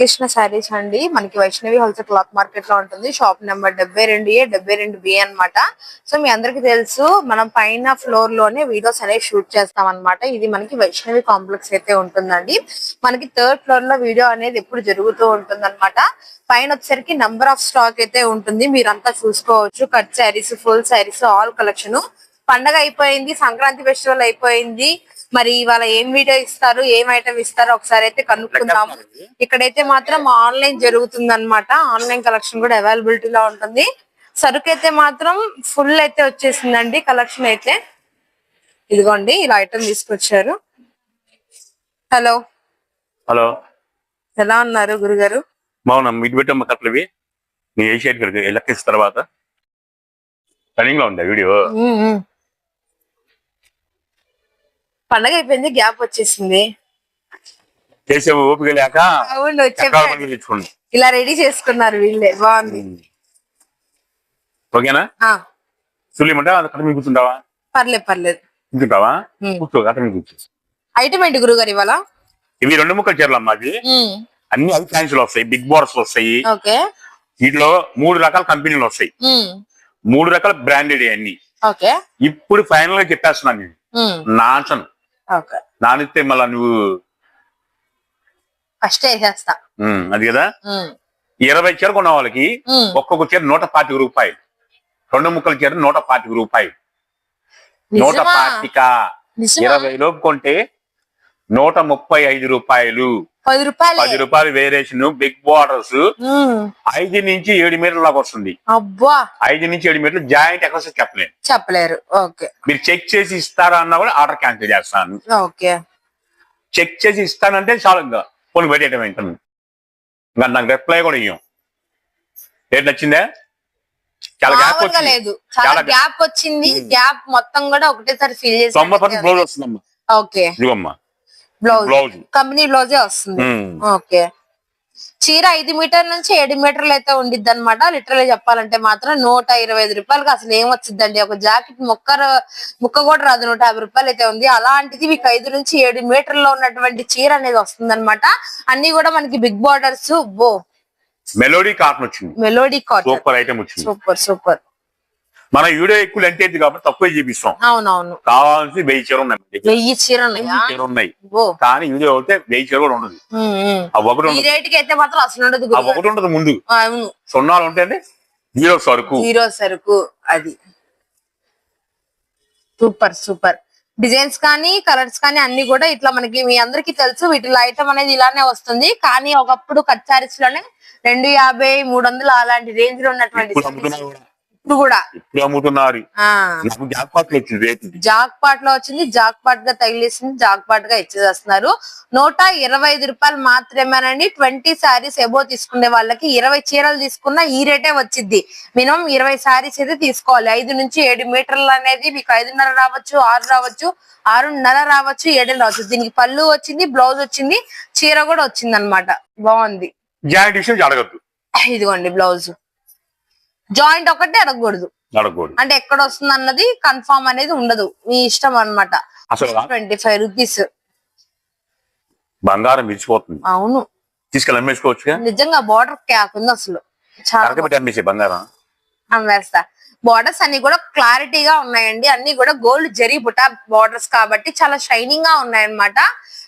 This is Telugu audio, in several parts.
కృష్ణ శారీస్ అండి. మనకి వైష్ణవి హోల్సేల్ క్లాత్ మార్కెట్లో ఉంటుంది. షాప్ నెంబర్ డెబ్బై రెండు ఏ డెబ్బై రెండు బి అన్నమాట. సో మీ అందరికి తెలుసు మనం పైన ఫ్లోర్లోనే వీడియోస్ అనేవి షూట్ చేస్తాం అన్నమాట ఇది మనకి వైష్ణవి కాంప్లెక్స్ అయితే ఉంటుందండి. మనకి థర్డ్ ఫ్లోర్లో వీడియో అనేది ఎప్పుడు జరుగుతూ ఉంటుంది పైన వచ్చేసరికి నంబర్ ఆఫ్ స్టాక్ అయితే ఉంటుంది. మీరంతా చూసుకోవచ్చు. Cut saris full saris all collection. పండగ అయిపోయింది సంక్రాంతి ఫెస్టివల్ అయిపోయింది. మరి ఇవాళ ఏం వీడియో ఇస్తారు ఏం ఐటమ్ ఇస్తారో ఒకసారి అయితే కనుక్కుందాము ఇక్కడైతే మాత్రం ఆన్లైన్ జరుగుతుంది అనమాట ఆన్లైన్ కలెక్షన్ కూడా అవైలబిలిటీ లో ఉంటుంది. సరుకు అయితే మాత్రం ఫుల్ అయితే వచ్చేసిందండి కలెక్షన్ అయితే. ఇదిగోండి ఇలా ఐటమ్ తీసుకొచ్చారు. హలో. హలో. ఎలా ఉన్నారు గురుగారు? బాగున్నాం. ఇటు పెట్టమ్మ కట్లవి నీ ఏషియట్ తర్వాత. రన్నింగ్లో ఉందా వీడియో. పండగ అయిపోయింది గ్యాప్ వచ్చేసింది. చేసే ఓపిక లేక అవును ఇలా రెడీ చేసుకున్నారు వీళ్ళే బాగుంది. ఓకేనా? ఆ. సులేమంటే అక్కడ మీద కూర్చుంటావా? పర్లేదు పర్లేదు. కూర్చుంటావా? ఉమ్. కూర్చో అక్కడ మీద కూర్చో. ఐటమ్ ఏంటి గురుగారు ఇవాళ? ఇవి రెండు ముక్కలు చీరలు అన్ని అవి ఫ్యాన్సీలు వస్తాయి బిగ్ బోర్డ్స్ వస్తాయి. ఓకే. వీటిలో మూడు రకాల కంపెనీలు వస్తాయి. మూడు రకాల బ్రాండెడ్ అన్ని. ఇప్పుడు ఫైనల్గా చెప్పేస్తున్నాను నేను. నాచను. ఓకే. నానిస్తే మళ్ళా నువ్వు ఫస్ట్ వేసేస్తా. అది కదా? ఇరవై చీర కొన్న వాళ్ళకి ఒక్కొక్క చీర నూట పాతిక రూపాయలు. రెండు ముక్కల చీర నూట పాతిక రూపాయలు. నూట? పాతిక? ఇరవై లోపు కొంటే నూట ముప్పై ఐదు రూపాయలు. పది రూపాయలు. పది రూపాయలు వేరియేషన్ బిగ్ బార్డర్స్ ఐదు నుంచి ఏడు మీటర్ల దాకా వస్తుంది. అబ్బా. ఐదు నుంచి ఏడు మీటర్లు జాయింట్ ఎక్కడ చెప్పలేను. చెప్పలేరు. ఓకే. మీరు చెక్ చేసి ఇస్తారా అన్నా కూడా ఆర్డర్ క్యాన్సిల్ చేస్తాను. ఓకే. చెక్ చేసి ఇస్తానంటే చాలు ఇంకా. పోనీ పెట్టేయటం ఇంకా ఇంకా నాకు రిప్లై కూడా ఇయ్యం. రేట్ నచ్చిందా? చాలా గ్యాప్ లేదు. చాలా గ్యాప్ వచ్చింది. గ్యాప్ మొత్తం కూడా ఒకటేసారి ఫిల్ తొంభై పర్సెంట్ చేసి బ్లౌజ్ వస్తుందమ్మా. ఓకే. ఇదిగమ్మా బ్లౌజ్. కంపెనీ బ్లౌజే వస్తుంది. ఓకే. చీర ఐదు మీటర్ నుంచి ఏడు మీటర్లు అయితే ఉండిద్ది అనమాట లిటరల్ చెప్పాలంటే మాత్రం నూట ఇరవై ఐదు రూపాయలకి అసలు ఏం వచ్చిందండి ఒక జాకెట్ ముక్క ముక్క కూడా రాదు. నూట యాభై రూపాయలు అయితే ఉంది. అలాంటిది మీకు ఐదు నుంచి ఏడు మీటర్లో ఉన్నటువంటి చీర అనేది వస్తుంది అనమాట అన్ని కూడా మనకి బిగ్ బార్డర్స్. బో. మెలోడీ కాటన్ వచ్చింది. మెలోడీ కాటన్ సూపర్ ఐటమ్ వచ్చింది. సూపర్ సూపర్ మన వీడియో ఎక్కువ లెంత్ కాబట్టి తక్కువ చూపిస్తాం. అవునవును. కావాల్సి వెయ్యి చీర ఉన్నాయి. వెయ్యి చీర ఉన్నాయా? చీర కానీ వీడియో అయితే వెయ్యి చీర కూడా ఉండదు. ఒకటి రేటుకి అయితే మాత్రం అసలు ఉండదు. ఒకటి ఉండదు ముందు. అవును. సున్నాలు ఉంటాయండి జీరో సరుకు. హీరో సరుకు అది. Super super. డిజైన్స్ కానీ కలర్స్ కానీ అన్ని కూడా ఇట్లా మనకి మీ అందరికి తెలుసు. వీటిలో ఐటమ్ అనేది ఇలానే వస్తుంది. కానీ ఒకప్పుడు కట్ సారీస్లోనే రెండు యాభై మూడు వందలు అలాంటి రేంజ్లో ఉన్నటువంటి ఇప్పుడు కూడా. ఇప్పుడు అమ్ముతున్నారు. నాకు గ్యాప్ పాట్లు వచ్చింది రేట్. జాక్ పాట్లో వచ్చింది జాక్ పాట్గా తగిలేసింది జాక్ పాట్గా ఇచ్చేస్తున్నారు నూట ఇరవై ఐదు రూపాయలు మాత్రమేనండి. ట్వంటీ శారీస్ ఎబో తీసుకునే వాళ్ళకి ఇరవై చీరలు తీసుకున్నా ఈ రేటే వచ్చింది మినిమం ఇరవై శారీస్ అయితే తీసుకోవాలి. ఐదు నుంచి ఏడు మీటర్లు అనేది మీకు ఐదున్నర రావచ్చు ఆరు రావచ్చు ఆరున్నర రావచ్చు ఏడు రావచ్చు. దీనికి పళ్ళు వచ్చింది బ్లౌజ్ వచ్చింది చీర కూడా వచ్చింది అనమాట బాగుంది. జాయింట్ విషయం అడగద్దు ఇదిగోండి బ్లౌజ్. జాయింట్ ఒకటే అడగకూడదు. అడగకూడదు. అంటే ఎక్కడ వస్తుంది అన్నది కన్ఫామ్ అనేది ఉండదు. మీ ఇష్టం అన్నమాట. అసలు ట్వంటీ ఫైవ్ రూపీస్ బంగారం మించిపోతుంది అవును. తీసుకెళ్ళి నిజంగా బార్డర్ క్యాప్ ఉంది అసలు. చాలా బంగారం. అమ్మేస్తా. బార్డర్స్ అన్ని కూడా క్లారిటీగా ఉన్నాయండి. అన్ని కూడా గోల్డ్ జరీ బుటా బార్డర్స్ కాబట్టి చాలా షైనింగ్గా ఉన్నాయన్నమాట.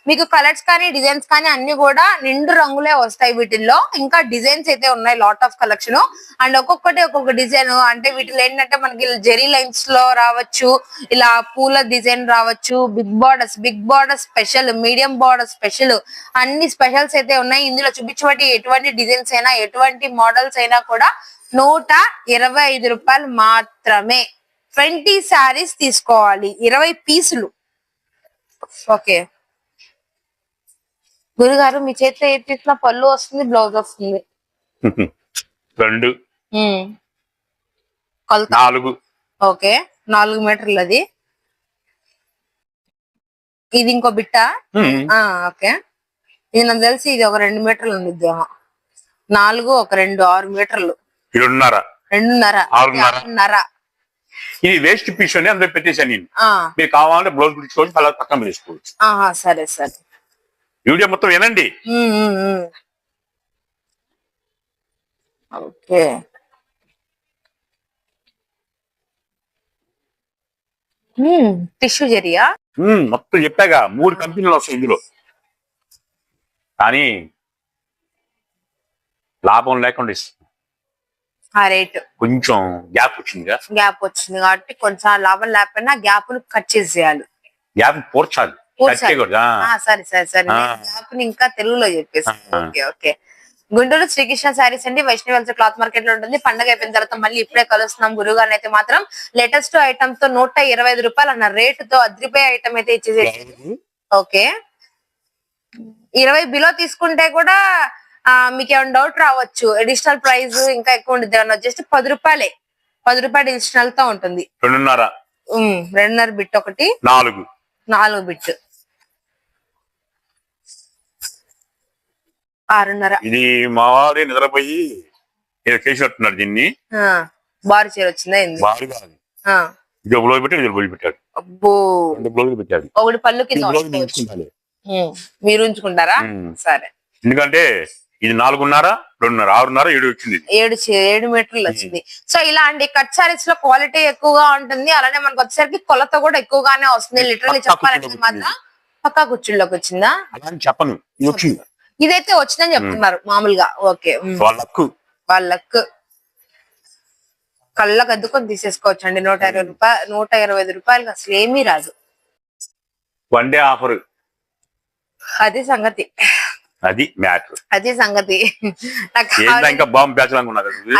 మీకు కలర్స్ కానీ డిజైన్స్ కానీ అన్ని కూడా నిండు రంగులే వస్తాయి వీటిల్లో. ఇంకా డిజైన్స్ అయితే ఉన్నాయి లాట్ ఆఫ్ కలెక్షన్ అండ్ ఒక్కొక్కటి ఒక్కొక్క డిజైన్ అంటే వీటిలో ఏంటంటే మనకి జెరీ లైన్స్లో రావచ్చు ఇలా పూల డిజైన్ రావచ్చు big borders big border special medium border special అన్ని స్పెషల్స్ అయితే ఉన్నాయి. ఇందులో చూపించబట్టి ఎటువంటి డిజైన్స్ అయినా ఎటువంటి మోడల్స్ అయినా కూడా నూట ఇరవై ఐదు రూపాయలు మాత్రమే. ట్వంటీ శారీస్ తీసుకోవాలి. ఇరవై పీసులు. ఓకే. గురుగారు మీ చేతిలో ఏ తీసిన పళ్ళు వస్తుంది బ్లౌజ్ వస్తుంది? రెండు. నాలుగు. ఓకే. నాలుగు మీటర్లు అది. ఇది ఇంకో బిట్ట? ఓకే. ఇది నాకు తెలిసి ఇది ఒక రెండు మీటర్లు ఉండిద్దేమో. నాలుగు ఒక రెండు ఆరు మీటర్లు. రెండున్నర. ఆరున్నర. ఇది వేస్ట్ పీస్ అని అందులో పెట్టేశాను నేను. మీరు కావాలంటే బ్లౌజ్ కుట్టించుకోవచ్చు అలా పక్కన వేసుకోవచ్చు. ఆహా, సరే సరే. వీడియో మొత్తం వినండి. ఓకే. టిష్యూ జరియా మొత్తం చెప్పాగా మూడు కంపెనీలు వస్తాయి ఇందులో. కానీ లాభం లేకుండా ఇస్తుంది కొంచెం గ్యాప్ వచ్చిందిగా? గ్యాప్ వచ్చింది కాబట్టి కొంచెం లాభం లేకపోయినా గ్యాప్ను కట్ చేసేయాలి. గ్యాప్ పూడ్చాలి. ఆ, సరే సరే సరే. గ్యాప్ని ఇంకా తెలుగులో చెప్పేసి. Okay okay. Guntur Sri Krishna saris అండి వైష్ణవి క్లాత్ మార్కెట్లో ఉంటుంది. పండగ అయిపోయిన తర్వాత మళ్ళీ ఇప్పుడే కలుస్తున్నాం. గురువు గారిని అయితే మాత్రం లేటెస్ట్ ఐటమ్తో నూట ఇరవై ఐదు రూపాయలు అన్న రేట్తో అద్రిపోయే ఐటమ్ అయితే ఇచ్చేసి ఓకే. ఇరవై బిలో తీసుకుంటే కూడా మీకు ఏమైనా డౌట్ రావచ్చు. అడిషనల్ ప్రైస్ ఇంకా ఎక్కువ ఉంటుంది ఏమన్నా జస్ట్ పది రూపాయలే. పది రూపాయలు అడిషనల్తో ఉంటుంది. రెండున్నర. రెండున్నర బిట్ ఒకటి. నాలుగు. నాలుగు బిట్. ఆరున్నర. ఇది మా వాడే నిద్రపోయి ఏదో చేసినట్టున్నాడు దీన్ని. బారు చీర వచ్చిందా కాదు. బ్లౌజ్ పెట్టాడు ఇది బ్లౌజ్ పెట్టాడు. అబ్బో. రెండు బ్లౌజ్ పెట్టాడు. ఒకటి మీరు ఉంచుకుంటారా. సరే. ఎందుకంటే ఇది నాలుగున్నర? రెండున్నర? ఆరున్నర? ఏడు వచ్చింది. ఏడు ఏడు మీటర్లు వచ్చింది. సో ఇలాంటి కట్ సారీస్లో క్వాలిటీ ఎక్కువగా ఉంటుంది. అలానే మనకు వచ్చేసరికి కొలత కూడా ఎక్కువగానే వస్తుంది. లిటరల్లీ చెప్పాలంటే మాత్రం పక్కా కుర్చీలోకి వచ్చిందా? అలా చెప్పను. ఇది వచ్చింది. ఇదైతే వచ్చిందని చెప్తున్నారు మామూలుగా. ఓకే. వాళ్ళకు వాళ్ళకు కళ్ళకు అద్దుకొని తీసేసుకోవచ్చు అండి నూట ఇరవై రూపాయలు నూట ఇరవై ఐదు రూపాయలు అసలు ఏమీ రాదు. One day offer. అది సంగతి. అది మ్యాటర్. అది సంగతి. ఇంకా బాంబు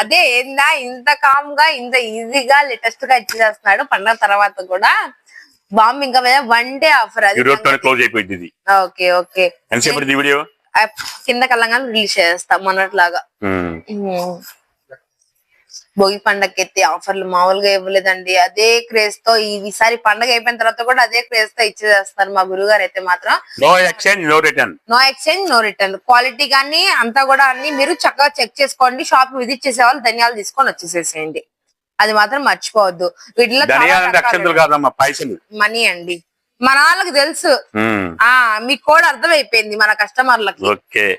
అదే ఏందా ఇంత కామ్గా ఇంత ఈజీగా లేటెస్ట్గా ఇచ్చేస్తున్నాడు పండగ తర్వాత కూడా బాంబ్ ఇంకా వన్ డే ఆఫర్ అది క్లోజ్ అయిపోయింది ఇది. Okay okay. ఎంతసేపు వీడియో? కింద కళ్ళంగా రిలీజ్ చేస్తాం మొన్నట్లాగా. భోగి పండగకి ఎత్తే ఆఫర్లు మామూలుగా ఇవ్వలేదండి. అదే క్రేజ్తో ఈసారి పండగ అయిపోయిన తర్వాత కూడా అదే క్రేజ్తో ఇచ్చేస్తారు మా గురుగారు అయితే మాత్రం. No exchange no return no exchange no return quality కానీ అంతా కూడా అన్ని మీరు చక్కగా చెక్ చేసుకోండి షాప్ విజిట్ చేసే వాళ్ళు ధనియాలు తీసుకొని వచ్చేసేసేయండి. అది మాత్రం మర్చిపోవద్దు. వీటిలో మనీ అండి. మన వాళ్ళకి తెలుసు. ఆ మీకు కూడా అర్థమైపోయింది మన కస్టమర్లకి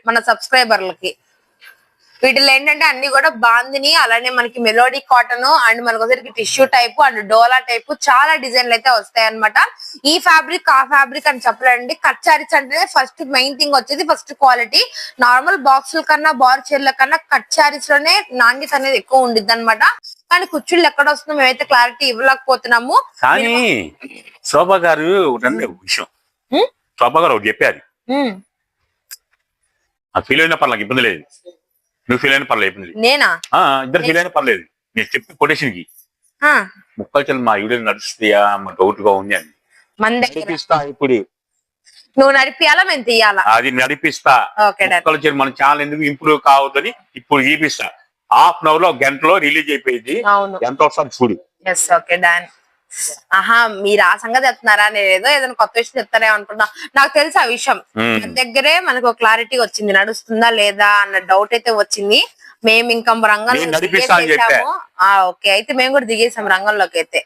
మన సబ్స్క్రైబర్లకి వీటిలో ఏంటంటే అన్ని కూడా బాందిని అలానే మనకి మెలోడీ కాటన్ అండ్ మనకు వచ్చరికి టిష్యూ టైప్ అండ్ డోలా టైప్ చాలా డిజైన్లు అయితే వస్తాయి అనమాట ఈ ఫ్యాబ్రిక్ ఆ ఫ్యాబ్రిక్ అని చెప్పలేండి కట్ అంటేనే ఫస్ట్ మెయిన్ థింగ్ వచ్చేది ఫస్ట్ క్వాలిటీ నార్మల్ బాక్సుల కన్నా బార్ చీరల కన్నా కట్లోనే నాణ్యత అనేది ఎక్కువ ఉండిద్ది అనమాట కానీ కుర్చీలు ఎక్కడ వస్తుందో మేమైతే క్లారిటీ ఇవ్వలేకపోతున్నాము. కానీ శోభ గారు విషయం. శోభ గారు ఒకటి చెప్పారు. ఆ ఫీల్ అయినా పర్లేదు ఇబ్బంది లేదు. నువ్వు ఫీల్ అయినా పర్లేదు నేనా? ఆ, ఇద్దరు ఫీల్ అయినా పర్లేదు. నేను చెప్పి కొటేషన్కి ఆ, ముక్కలు చెల్లి మా వీడియో నడుస్తాయా మా డౌట్గా ఉంది అని. మన దగ్గర. నడిపిస్తా ఇప్పుడు. నువ్వు నడిపియాలా? మేము తీయాలా? అది నడిపిస్తా. ముక్కలు చెల్లి మన ఛానల్ ఎందుకు ఇంప్రూవ్ కావద్దని ఇప్పుడు చూపిస్తా. హాఫ్ అన్ అవర్లో గంటలో రిలీజ్ అయిపోయింది. అవును. ఎంత వస్తుంది చూడు. ఎస్ ఓకే డాన్ ఆహా మీరు ఆ సంగతి చెప్తున్నారా? నేను ఏదో ఏదైనా కొత్త విషయం చెప్తారే అనుకున్నా నాకు తెలుసు ఆ విషయం. దగ్గరే మనకు క్లారిటీ వచ్చింది. నడుస్తుందా లేదా అన్న డౌట్ అయితే వచ్చింది. మేము ఇంకా రంగంలో. దిగేసాము. ఆ ఓకే. అయితే మేము కూడా దిగేసాం రంగంలోకి అయితే.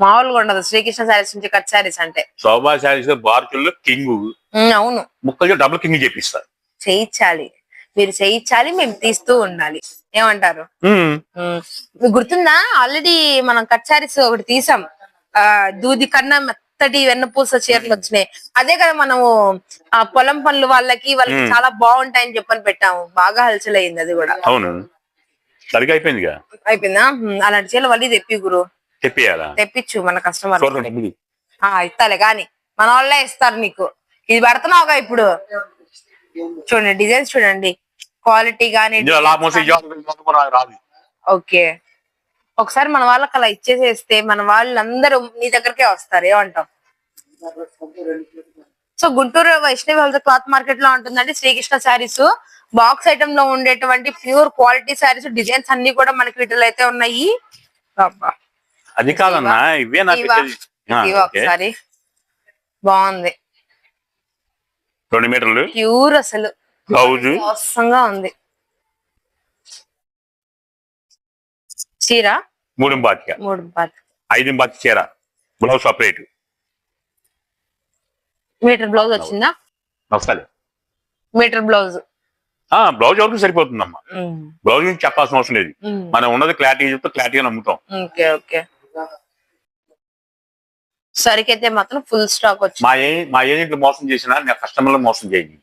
మామూలుగా ఉండదు. శ్రీకృష్ణ శారీస్ నుంచి కట్ శారీస్ అంటే. శోభా శారీస్ బార్చుల్లో కింగ్. అవును. ముక్కలు డబుల్ కింగ్ చేపిస్తా చేయించాలి. మీరు చేయించాలి మేము తీస్తూ ఉండాలి. ఏమంటారు? గుర్తుందా? ఆల్రెడీ మనం కట్ సారీస్ ఒకటి తీసాం. ఆ దూది కన్నా మెత్తటి వెన్నపూస చీరలు వచ్చినాయి. అదే కదా మనము ఆ పొలం పనులు వాళ్ళకి వాళ్ళకి. చాలా బాగుంటాయని చెప్పని పెట్టాము. బాగా హల్చల్ అయింది అది కూడా. అవును. సరిగా అయిపోయిందిగా అయిపోయిందా? అలాంటి చీరలు మళ్ళీ తెప్పి గురు. తెప్పించు మన కస్టమర్ ఇస్తాలే గాని మన వాళ్ళే ఇస్తారు నీకు. ఇది పెడుతున్నావుగా ఇప్పుడు? చూడండి డిజైన్స్ చూడండి. క్వాలిటీ గానీ ఓకే. ఒకసారి మన వాళ్ళకి అలా ఇచ్చేసేస్తే మన వాళ్ళందరూ నీ దగ్గరకే వస్తారు ఏమంటావు? So Guntur Vaishnavi health cloth మార్కెట్లో ఉంటుందండి శ్రీకృష్ణ శారీస్. బాక్స్ ఐటమ్లో ఉండేటువంటి ప్యూర్ క్వాలిటీ శారీస్ డిజైన్స్ అన్ని కూడా మనకి వీటిలో అయితే ఉన్నాయి. అది కాదన్నా ఇవే. ఒకసారి. బాగుంది. రెండు మీటర్లు? ప్యూర్ అసలు. బ్లౌజ్ మోసంగా ఉంది. చీర? మూడు బాతిక. మూడు ఐదు బాతి చీర. బ్లౌజ్ సపరేట్ మీటర్ బ్లౌజ్ వచ్చిందా? వస్తుంది మీటర్ బ్లౌజ్. ఆ బ్లౌజ్ వరకు సరిపోతుందమ్మా? బ్లౌజ్ గురించి చెప్పాల్సిన అవసరం లేదు. మనం ఉన్నది క్లారిటీ చెప్తే క్లారిటీగా నమ్ముతాం. Okay okay. సరికైతే మాత్రం ఫుల్ స్టాక్ వచ్చింది. మా ఏ మా ఏజెంట్లు మోసం చేసినా నేను కస్టమర్లు మోసం చేయండి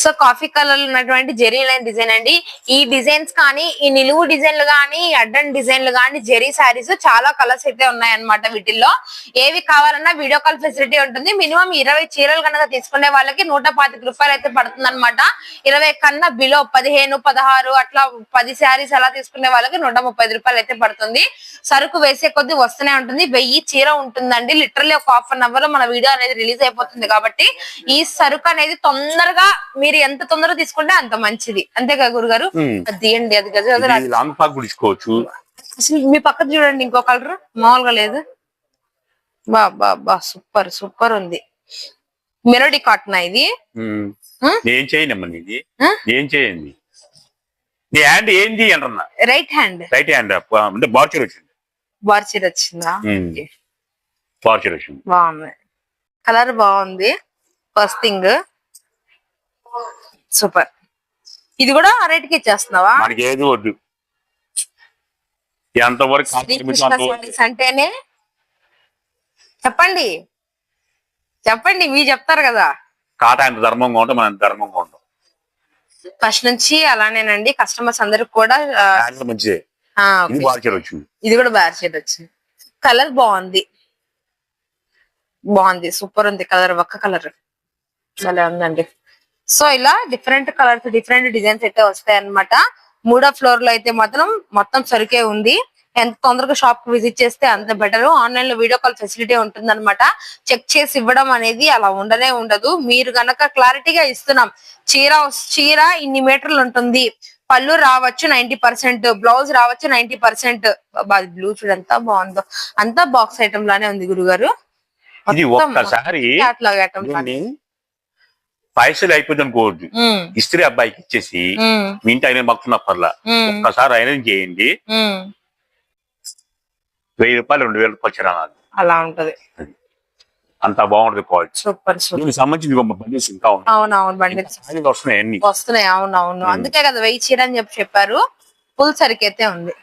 సో కాఫీ కలర్ ఉన్నటువంటి జెరీ లైన్ డిజైన్ అండి. ఈ డిజైన్స్ కానీ ఈ నిలువు డిజైన్లు కానీ అడ్డన్ డిజైన్లు కానీ జెరీ శారీస్ చాలా కలర్స్ అయితే ఉన్నాయన్నమాట వీటిల్లో. ఏవి కావాలన్నా వీడియో కాల్ ఫెసిలిటీ ఉంటుంది. మినిమం ఇరవై చీరలు కనుక తీసుకునే వాళ్ళకి నూట పాతిక రూపాయలు అయితే పడుతుంది అనమాట ఇరవై కన్నా బిలో పదిహేను పదహారు అట్లా పది శారీస్ అలా తీసుకునే వాళ్ళకి నూట ముప్పై రూపాయలు అయితే పడుతుంది. సరుకు వేసే కొద్ది వస్తూనే ఉంటుంది. వెయ్యి చీర ఉంటుందండి. లిటరల్లీ ఒక హాఫ్ అన్ అవర్లో మన వీడియో అనేది రిలీజ్ అయిపోతుంది కాబట్టి ఈ సరుకు అనేది తొందరగా మీరు ఎంత తొందరగా తీసుకుంటే అంత మంచిది. అంతేగా గురుగారు? తీయండి అది గజ లాంగ్ కూడా తీసుకోవచ్చు. అసలు మీ పక్కన చూడండి ఇంకో కలర్. మామూలుగా లేదు. బా బా బా సూపర్ సూపర్ ఉంది. మెలోడీ కాటన్ ఇది? నేను చేయనమ్మా నీది? ఏం చేయండి నీ హ్యాండ్ ఏంది అంటున్నా? రైట్ హ్యాండ్ రైట్ హ్యాండ్ అంటే బార్చర్ వచ్చింది. వచ్చిందా. Okay. బార్చర్ వచ్చింది బాగుంది. కలర్ బాగుంది. First thing. సూపర్. ఇది కూడా రేట్కి ఇచ్చేస్తున్నావా? మనకి ఏది వద్దు. ఎంతవరకు అంటేనే చెప్పండి. చెప్పండి మీరు చెప్తారు కదా. కాట ఎంత ధర్మంగా ఉంటే మనం ధర్మంగా ఉంటాం ఫస్ట్ నుంచి అలానేనండి. కస్టమర్స్ అందరికి కూడా ఆ, మంచిదే. ఇది వచ్చింది. ఇది కూడా బ్యార్ షేడ్ వచ్చింది. కలర్ బాగుంది. బాగుంది. సూపర్ ఉంది. కలర్ ఒక్క కలర్ భలే ఉందండి. సో ఇలా డిఫరెంట్ కలర్స్ డిఫరెంట్ డిజైన్స్ అయితే వస్తాయి అన్నమాట మూడో ఫ్లోర్లో అయితే మాత్రం మొత్తం సరికే ఉంది. ఎంత తొందరగా షాప్కి విజిట్ చేస్తే అంత బెటర్ ఆన్లైన్లో వీడియో కాల్ ఫెసిలిటీ ఉంటుంది అనమాట చెక్ చేసి ఇవ్వడం అనేది అలా ఉండనే ఉండదు. మీరు గనక క్లారిటీగా ఇస్తున్నాం. చీర చీర ఇన్ని మీటర్లు ఉంటుంది. పళ్ళు రావచ్చు నైన్టీ పర్సెంట్ బ్లౌజ్ రావచ్చు నైన్టీ పర్సెంట్. బ్లూ చూడు ఎంత బాగుందో. అంతా బాక్స్ ఐటమ్ లానే ఉంది గురుగారు. ఇది ఒక్కసారి పైసలు అయిపోయింది అనుకోవద్దు ఇస్త్రీ అబ్బాయికి ఇచ్చేసి మీ ఇంటి ఆయన పక్కన పర్లా ఒక్కసారి ఐరన్ చేయండి. వెయ్యి రూపాయలు రెండు వేల రూపాయలు అలా ఉంటది. అంత బాగుంటది క్వాలిటీ. సూపర్ దీనికి సంబంధించి బండిల్స్ ఇంకా అవునవును బండి సారీలు వస్తున్నాయి అన్ని. వస్తున్నాయి అవునవును. అందుకే కదా వెయ్యి చీర అని చెప్పి చెప్పారు. ఫుల్ సరికైతే ఉంది.